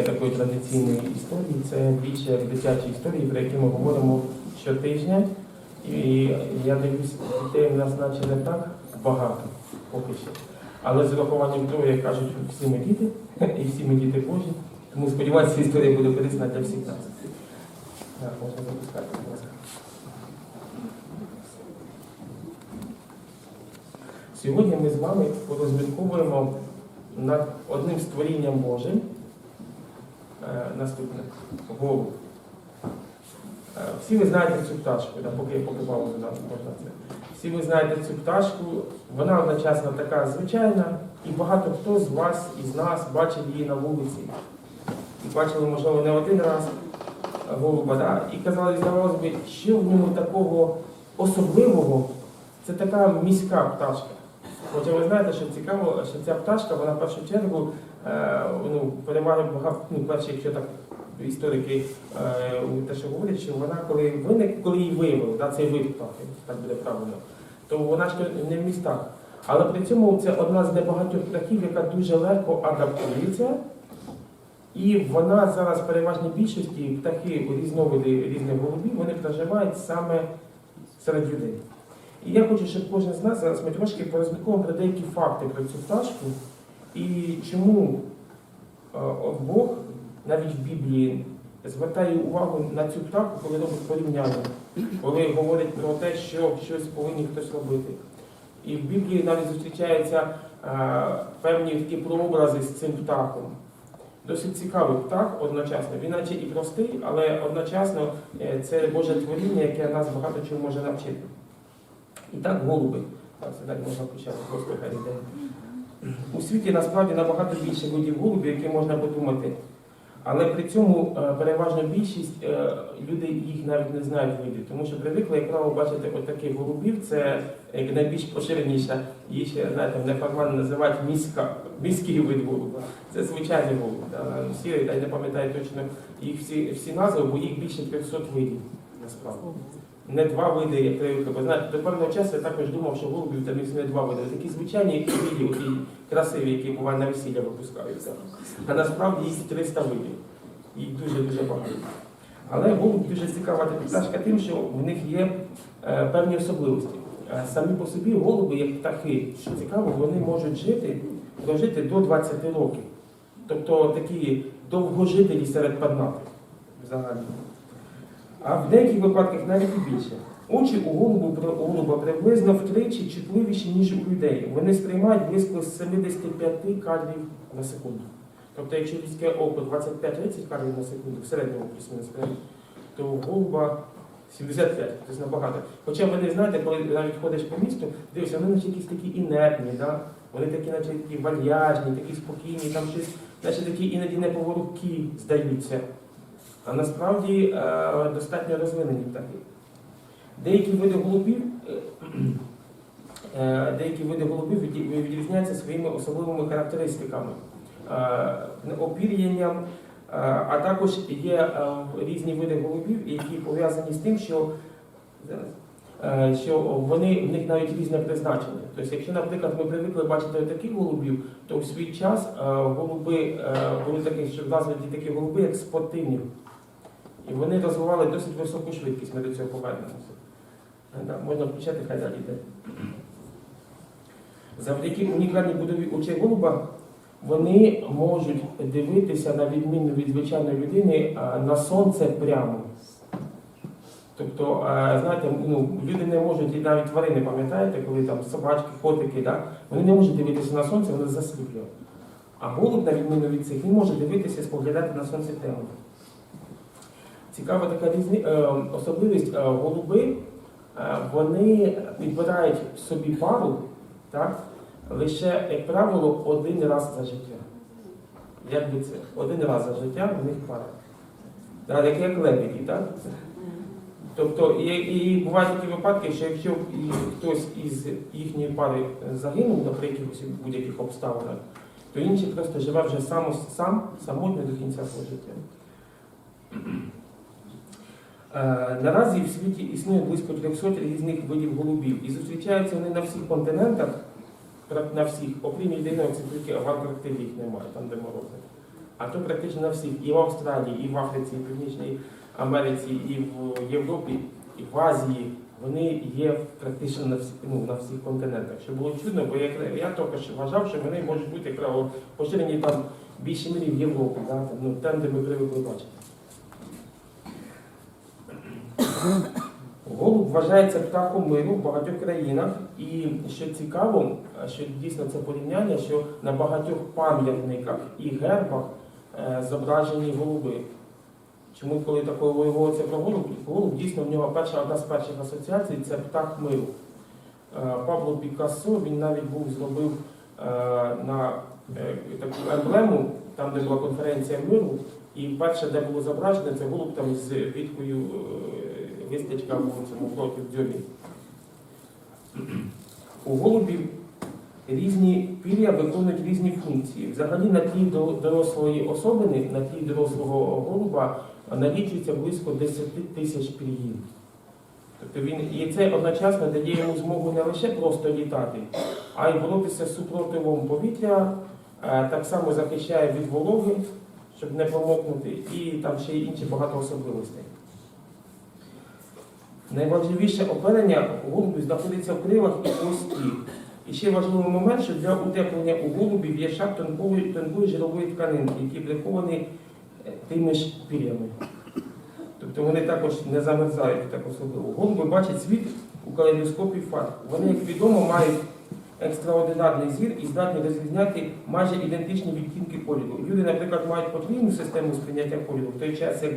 такої традиційної історії це більше дитячі історії, про які ми говоримо щотижня. І я дивлюсь, дітей в нас наче не так багато поки що. Але з урахуванням того, як кажуть, всі ми діти, і всі ми діти Божі. Тому сподіваюся, історія буде корисна для всіх нас. Так, можна запускати, будь ласка. Сьогодні ми з вами порозмірковуємо над одним створінням Божим. Е, Наступне голуб. Е, Всі ви знаєте цю пташку, поки я дам, можна це. Всі ви знаєте цю пташку, вона одночасно така звичайна, і багато хто з вас із нас бачив її на вулиці. І бачили, можливо, не один раз е, голуба. Да? І казали, здавалося б, що в ньому такого особливого, це така міська пташка. Хоча ви знаєте, що цікаво, що ця пташка, вона в першу чергу е, ну, переваги багато, ну, перше, якщо так історики е, те, що говорять, що вона коли виник, коли її виявили, да, цей вид птахи, так буде правильно, то вона ж не в містах. Але при цьому це одна з небагатьох птахів, яка дуже легко адаптується. І вона зараз в переважній більшості птахи різновиди різних голубів, вони проживають саме серед людей. І я хочу, щоб кожен з нас зараз ми трошки порозмірковуємо про деякі факти про цю пташку і чому е, Бог навіть в Біблії звертає увагу на цю птаху, коли робить порівняння, коли говорить про те, що щось повинен хтось робити. І в Біблії навіть зустрічаються е, певні такі прообрази з цим птахом. Досить цікавий птах одночасно. Він наче і простий, але одночасно е, це Боже творіння, яке нас багато чого може навчити. І так, голуби. Так, це далі можна почати, просто хай. У світі насправді набагато більше видів голубів, які можна подумати. Але при цьому е, переважна більшість е, люди їх навіть не знають видів, тому що привикли, як правило, бачити отаких голубів, це як найбільш поширеніша, її ще знаєте, неформально називають міська, міський вид голуба. Це звичайний голуб. Всі, я не пам'ятаю точно їх всі, всі назви, бо їх більше 300 видів насправді. Не два види, як. Бо знаєте, до певного часу я також думав, що голубів там існує два види. Такі звичайні які види, які красиві, які бувають на весілля випускаються. А насправді їх 300 видів. Їх дуже-дуже багато. Але голуб дуже цікава пташка тим, що в них є е, певні особливості. Е, самі по собі голуби, як птахи, що цікаво, вони можуть жити, прожити до 20 років. Тобто такі довгожителі серед паднатих взагалі. А в деяких випадках навіть і більше. Очі у голубу голуба приблизно втричі чутливіші, ніж у людей. Вони сприймають близько 75 кадрів на секунду. Тобто, якщо людське око 25-30 кадрів на секунду, в середньому плюс-мінус то у голуба 75, тобто набагато. Хоча ви не знаєте, коли навіть ходиш по місту, дивишся, вони наче якісь такі інертні, да? вони такі, наче такі вальяжні, такі спокійні, там щось, наче такі іноді неповороткі здаються. А насправді е, достатньо розвинені птахи. Деякі види голубів, е, е, деякі види голубів відрізняються своїми особливими характеристиками, опір'янням, а також є різні види голубів, які пов'язані з тим, що, що вони, в них навіть різне призначення. Тобто, якщо, наприклад, ми привикли бачити таких голубів, то в свій час голуби були такі, що названі такі голуби, як спортивні. І вони розвивали досить високу швидкість, ми до цього повернемося. Можна включати, хай далі йде. Завдяки унікальній будові очей голуба вони можуть дивитися на відміну від звичайної людини на сонце прямо. Тобто, знаєте, ну, люди не можуть, навіть тварини, пам'ятаєте, коли там собачки, котики, да? вони не можуть дивитися на сонце, вони засліплюють. А голуб, на відміну від цих, він може дивитися і споглядати на сонце прямо. Цікава така різні, е, особливість. Е, голуби, е, вони підбирають собі пару, так, лише, як правило, один раз за життя. Як би це? Один раз за життя в них пара. Як, як лебеді, так? Тобто, і, і бувають такі випадки, що якщо хтось із їхньої пари загинув, на якихось будь-яких обставинах, то інший просто живе вже сам, сам самотньо до кінця свого життя. Е, Наразі в світі існує близько 300 різних видів голубів і зустрічаються вони на всіх континентах, на всіх, окрім єдиного, це тільки в Антарктиді їх немає, там де морози. а то практично на всіх, і в Австралії, і в Африці, і в Північній Америці, і в Європі, і в Азії. Вони є практично на всіх, ну, на всіх континентах. Що було чудно, бо я, я тільки що вважав, що вони можуть бути поширені там в більшій мірі в Європі, да? ну, там, де ми привикли бачити. Голуб вважається птахом миру в багатьох країнах. І що цікаво, що дійсно це порівняння, що на багатьох пам'ятниках і гербах е, зображені голуби. Чому, коли такою виявилося про голуб, голуб дійсно в нього перша одна з перших асоціацій це птах миру. Е, Пабло Пікассо він навіть був зробив е, на таку емблему, там, де була конференція миру, і перше, де було зображено, це голуб там з квіткою е, листячка в цьому проти в дзьобі. У голубів різні пір'я виконують різні функції. Взагалі на тлі дорослої особини, на тлі дорослого голуба налічується близько 10 тисяч пір'їн. Тобто він і це одночасно дає йому змогу не лише просто літати, а й боротися з супротивом повітря, е, так само захищає від вологи, щоб не промокнути, і там ще й інші багато особливостей. Найважливіше оперення у голубів знаходиться в крилах і хвості. І ще важливий момент, що для утеплення у голубів є шар тонкої, тонкої жирової тканинки, які приховані е, тими ж пір'ями. Тобто вони також не замерзають так особливо. Голуби бачать світ у калейдоскопі фар. Вони, як відомо, мають екстраординарний зір і здатні розрізняти майже ідентичні відтінки кольору. Люди, наприклад, мають потрібну систему сприйняття кольору, в той час як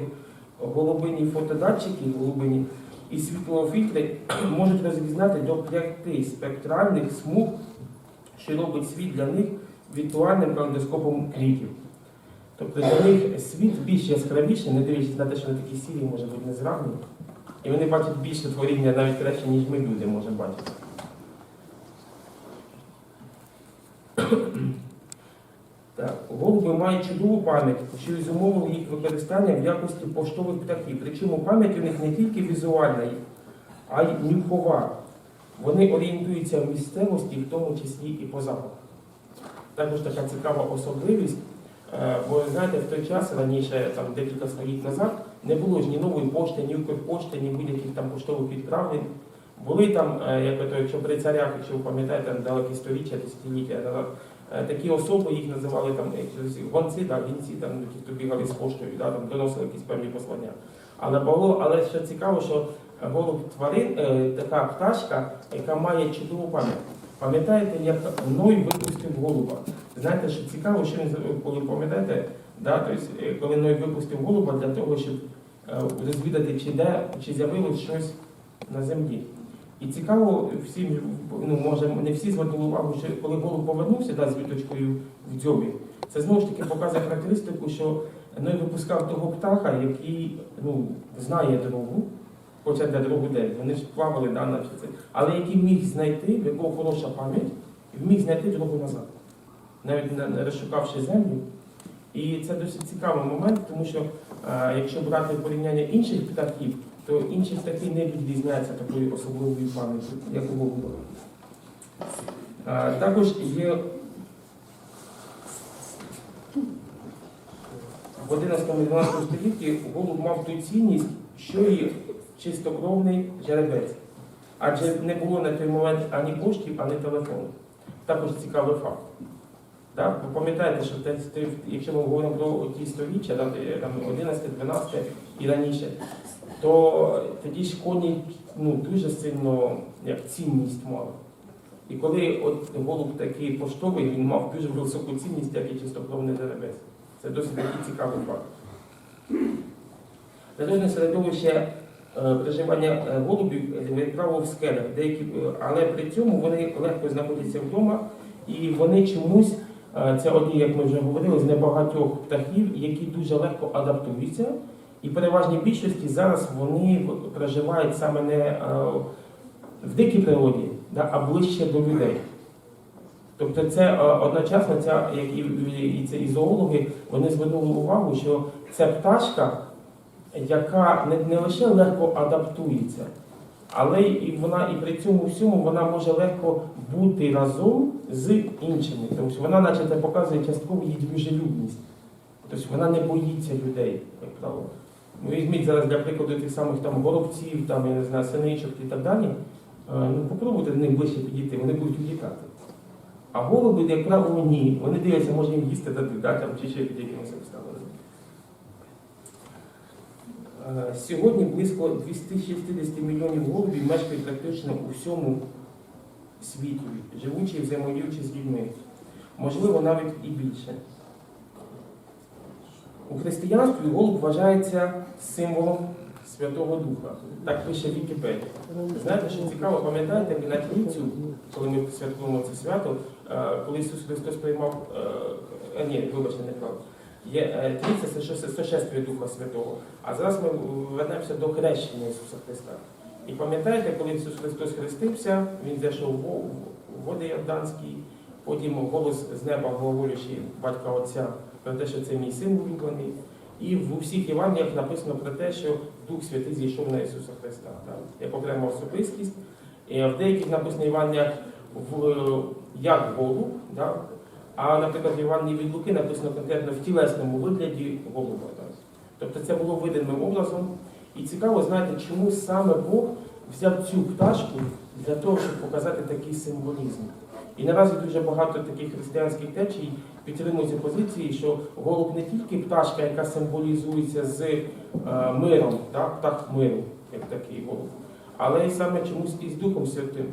голубині фотодатчики, голубині і світлофільтри можуть розрізнати до п'яти спектральних смуг, що робить світ для них віртуальним калейдоскопом квітів. Тобто для них світ більш яскравіший, не дивлячись на те, що вони такі сірі, може бути незравні. І вони бачать більше творіння навіть краще, ніж ми люди можемо бачити. Так, голуби мають чудову пам'ять, і зумовило їх використання в якості поштових птахів. Причому пам'ять у них не тільки візуальна, а й нюхова. Вони орієнтуються в місцевості, в тому числі і по запаху. Також така цікава особливість. Е, Бо знаєте, в той час раніше, там декілька століть назад, не було ж ні нової пошти, ні Укрпошти, ні будь-яких там поштових відправлень. Були там, е, як ото, якщо при царях, якщо ви пам'ятаєте, далекі сторіччя, десятиліття назад, такі особи їх називали там гонці, да, гінці, там, які хто бігали з поштою, да, там, доносили якісь певні послання. Але було, але що цікаво, що голуб тварин, е, така пташка, яка має чудову пам'ять. Пам'ятаєте, як Ной випустив голуба? Знаєте, що цікаво, що він коли пам'ятаєте, да, тобто, е, коли Ной випустив голуба для того, щоб е, розвідати, чи де, чи з'явилось щось на землі. І цікаво, всім, ну може не всі звернули увагу, що коли голуб повернувся да, з віточкою в дзьобі, це знову ж таки показує характеристику, що Ной випускав того птаха, який ну, знає дорогу, хоча де дорогу де, вони ж плавали, да, наче це, але який міг знайти, в якого хороша пам'ять, міг знайти дорогу назад, навіть не- не розшукавши землю. І це досить цікавий момент, тому що е, якщо брати порівняння інших птахів, то інші птахи не відрізняються такою особливою пам'яттю, як у. Е, Також є в 11-12 столітті голуб мав ту цінність, що і чистокровний жеребець. Адже не було на той момент ані коштів, ані телефону. Також цікавий факт. Так? Ви пам'ятаєте, що якщо ми говоримо про ті сторіччя, там, е, там 11, 12 і раніше, то тоді ж коні ну, дуже сильно як цінність мали. І коли от голуб такий поштовий, він мав дуже високу цінність, як і чистокровний жеребець. Це досить такий цікавий факт. Природне середовище е, проживання е, голубів, е, як правило, в скелях, деякі, е, але при цьому вони легко знаходяться вдома і вони чомусь, е, це одні, як ми вже говорили, з небагатьох птахів, які дуже легко адаптуються. І переважній більшості зараз вони проживають саме не е, в дикій природі, а ближче до людей. Тобто це е, одночасно, ця, як і, це і зоологи, вони звернули увагу, що це пташка, яка не лише легко адаптується, але і вона і при цьому всьому вона може легко бути разом з іншими. Тому що вона, наче це показує частково її дружелюбність. Тобто вона не боїться людей, як правило. Ну, візьміть зараз для прикладу тих самих там горобців, там, я не знаю, синичок і так далі. Е, Ну, попробуйте до них ближче підійти, вони будуть утікати. А голуби, як правило, ні. Вони дивляться, може їм їсти дати, да, там, чи ще під якимось обставинами. Е, Сьогодні близько 260 мільйонів голубів мешкають практично у всьому світі, живучи і взаємодіючи з людьми. Можливо, навіть і більше. У християнстві голуб вважається символом Святого Духа. Так пише Вікіпедія. Знаєте, що цікаво, пам'ятаєте, на трійцю, коли ми святкуємо це свято, е, коли Ісус Христос приймав, е, е, ні, вибачте, не прав. Є е, це сошествие Духа Святого. А зараз ми вернемося до хрещення Ісуса Христа. І пам'ятаєте, коли Ісус Христос хрестився, Він зайшов в води Йорданські, потім голос з неба говорячи батька Отця про те, що це мій син улюблений. І в усіх Євангеліях написано про те, що Дух Святий зійшов на Ісуса Христа, так, як окрема особистість. І в деяких написано в в, як голуб, так, а, наприклад, в Євангелії від Луки написано конкретно в тілесному вигляді голуба. Тобто це було видимим образом. І цікаво, знаєте, чому саме Бог взяв цю пташку для того, щоб показати такий символізм. І наразі дуже багато таких християнських течій підтримуються позиції, що голуб не тільки пташка, яка символізується з е, миром, так, птах миру, як такий голуб, але й саме чомусь і з Духом Святим.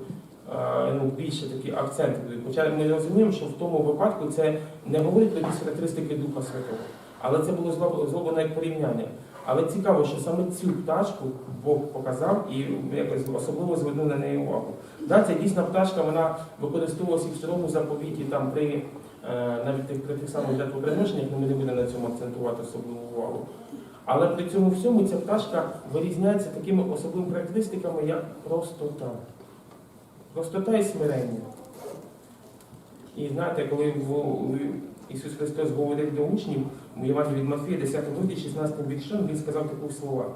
Е, Ну, більше такі акценти будуть. Хоча ми розуміємо, що в тому випадку це не говорить про якісь характеристики Духа Святого, але це було зроблено як порівняння. Але цікаво, що саме цю пташку Бог показав і якось особливо звернув на неї увагу. Да, ця дійсна пташка, вона використовувалася в старому заповіті, там при е, навіть при тих самих жертвоприношеннях, ну, ми не будемо на цьому акцентувати особливу увагу. Але при цьому всьому ця пташка вирізняється такими особливими характеристиками, як простота. Простота і смирення. І знаєте, коли Ісус Христос говорив до учнів, у Євангелії від Матфія, 10 розділ, 16 віршем, Він сказав такі слова.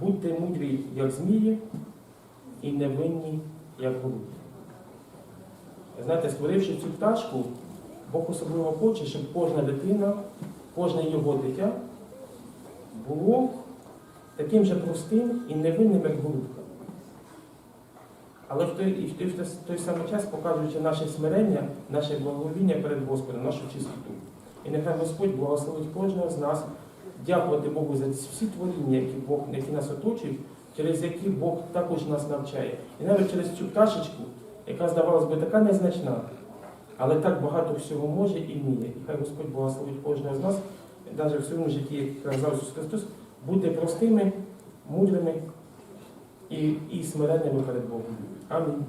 Будьте мудрі, як змії, і невинні, як голубі. Знаєте, створивши цю пташку, Бог особливо хоче, щоб кожна дитина, кожне його дитя було таким же простим і невинним, як голубка. Але в той, і в той, в той- самий час показуючи наше смирення, наше благовіння перед Господом, нашу чистоту. І нехай Господь благословить кожного з нас дякувати Богу за всі творіння, які Бог, які нас оточують, через які Бог також нас навчає. І навіть через цю пташечку, яка, здавалось би, така незначна, але так багато всього може і вміє. І хай Господь благословить кожного з нас, навіть в своєму житті, як казав Ісус Христос, бути простими, мудрими і, і смиренними перед Богом. Амінь.